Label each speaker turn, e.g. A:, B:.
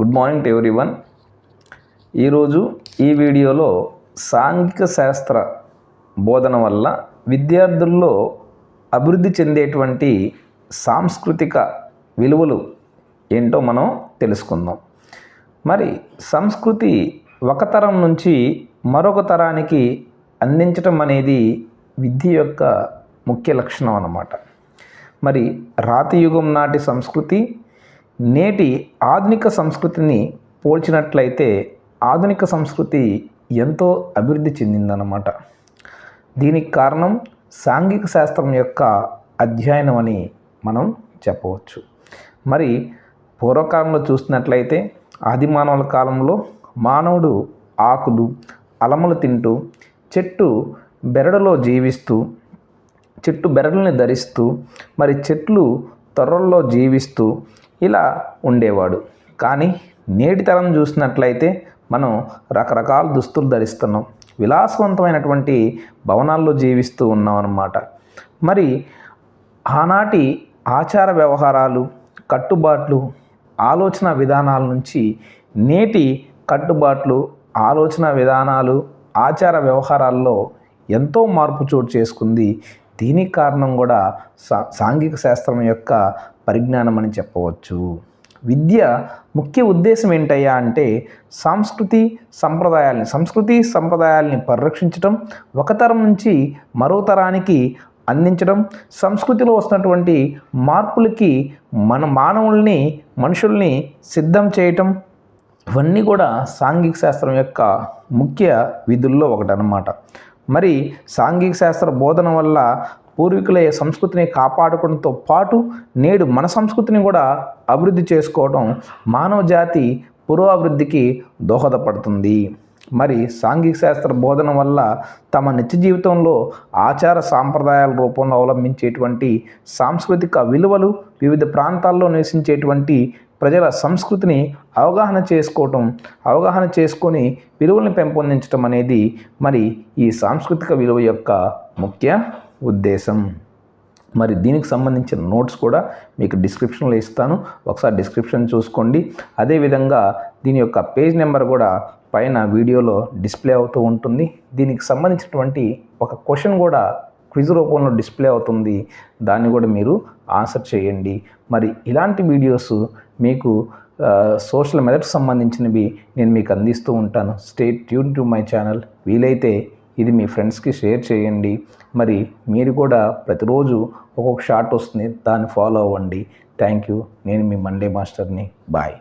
A: Good morning to everyone ఈరోజు ఈ వీడియోలో సాంఘిక శాస్త్ర బోధన వల్ల విద్యార్థుల్లో అభివృద్ధి చెందేటువంటి సాంస్కృతిక విలువలు ఏంటో మనం తెలుసుకుందాం. మరి సంస్కృతి ఒక తరం నుంచి మరొక తరానికి అందించటం అనేది విద్య యొక్క ముఖ్య లక్షణం అన్నమాట. మరి రాతి యుగం నాటి సంస్కృతి నేటి ఆధునిక సంస్కృతిని పోల్చినట్లయితే ఆధునిక సంస్కృతి ఎంతో అభివృద్ధి చెందిందన్నమాట. దీనికి కారణం సాంఘిక శాస్త్రం యొక్క అధ్యయనం అని మనం చెప్పవచ్చు. మరి పూర్వకాలంలో చూసినట్లయితే ఆది మానవుల కాలంలో మానవుడు ఆకులు అలములు తింటూ చెట్టు బెరడులో జీవిస్తూ చెట్టు బెరడుల్ని ధరిస్తూ మరి చెట్లు తొర్రల్లో జీవిస్తూ ఇలా ఉండేవాడు. కానీ నేటి తరం చూసినట్లయితే మనం రకరకాల దుస్తులు ధరిస్తున్నాం. విలాసవంతమైనటువంటి భవనాల్లో జీవిస్తూ ఉన్నాం అన్నమాట మరి ఆనాటి ఆచార వ్యవహారాలు కట్టుబాట్లు ఆలోచన విధానాల నుంచి నేటి కట్టుబాట్లు ఆలోచన విధానాలు ఆచార వ్యవహారాల్లో ఎంతో మార్పు చోటు చేసుకుంది. దీనికి కారణం కూడా సా సాంఘిక శాస్త్రం యొక్క పరిజ్ఞానం అని చెప్పవచ్చు. విద్య ముఖ్య ఉద్దేశం ఏంటయ్యా అంటే సంస్కృతి సంప్రదాయాల్ని సంస్కృతి సంప్రదాయాల్ని పరిరక్షించడం ఒక తరం నుంచి మరో తరానికి అందించడం సంస్కృతిలో వస్తున్నటువంటి మార్పులకి మన మానవుల్ని మనుషుల్ని సిద్ధం చేయటం ఇవన్నీ కూడా సాంఘిక శాస్త్రం యొక్క ముఖ్య విధుల్లో ఒకటనమాట మరి సాంఘిక శాస్త్ర బోధన వల్ల పూర్వీకుల సంస్కృతిని కాపాడుకోవడంతో పాటు నేడు మన సంస్కృతిని కూడా అభివృద్ధి చేసుకోవడం మానవ జాతి పురోభివృద్ధికి దోహదపడుతుంది. మరి సాంఘిక శాస్త్ర బోధన వల్ల తమ నిత్య జీవితంలో ఆచార సాంప్రదాయాల రూపంలో అవలంబించేటువంటి సాంస్కృతిక విలువలు వివిధ ప్రాంతాల్లో నివసించేటువంటి ప్రజల సంస్కృతిని అవగాహన చేసుకోవటం అవగాహన చేసుకొని విలువలను పెంపొందించడం అనేది మరి ఈ సాంస్కృతిక విలువ యొక్క ముఖ్య ఉద్దేశం. మరి దీనికి సంబంధించిన నోట్స్ కూడా మీకు డిస్క్రిప్షన్లో ఇస్తాను. ఒకసారి డిస్క్రిప్షన్ చూసుకోండి. అదేవిధంగా దీని యొక్క పేజ్ నెంబర్ కూడా పైన వీడియోలో డిస్ప్లే అవుతూ ఉంటుంది. దీనికి సంబంధించినటువంటి ఒక క్వశ్చన్ కూడా క్విజ్ రూపంలో డిస్ప్లే అవుతుంది. దాన్ని కూడా మీరు ఆన్సర్ చేయండి. మరి ఇలాంటి వీడియోస్ మీకు సోషల్ మెథడ్స్ సంబంధించినవి నేను మీకు అందిస్తూ ఉంటాను. Stay tune to my channel. వీలైతే ఇది మీ ఫ్రెండ్స్కి షేర్ చేయండి. మరి మీరు కూడా ప్రతిరోజు ఒక్కొక్క షార్ట్ వస్తుంది దాన్ని ఫాలో అవ్వండి. థ్యాంక్ యూ నేను మీ మండే మాస్టర్ని. బాయ్.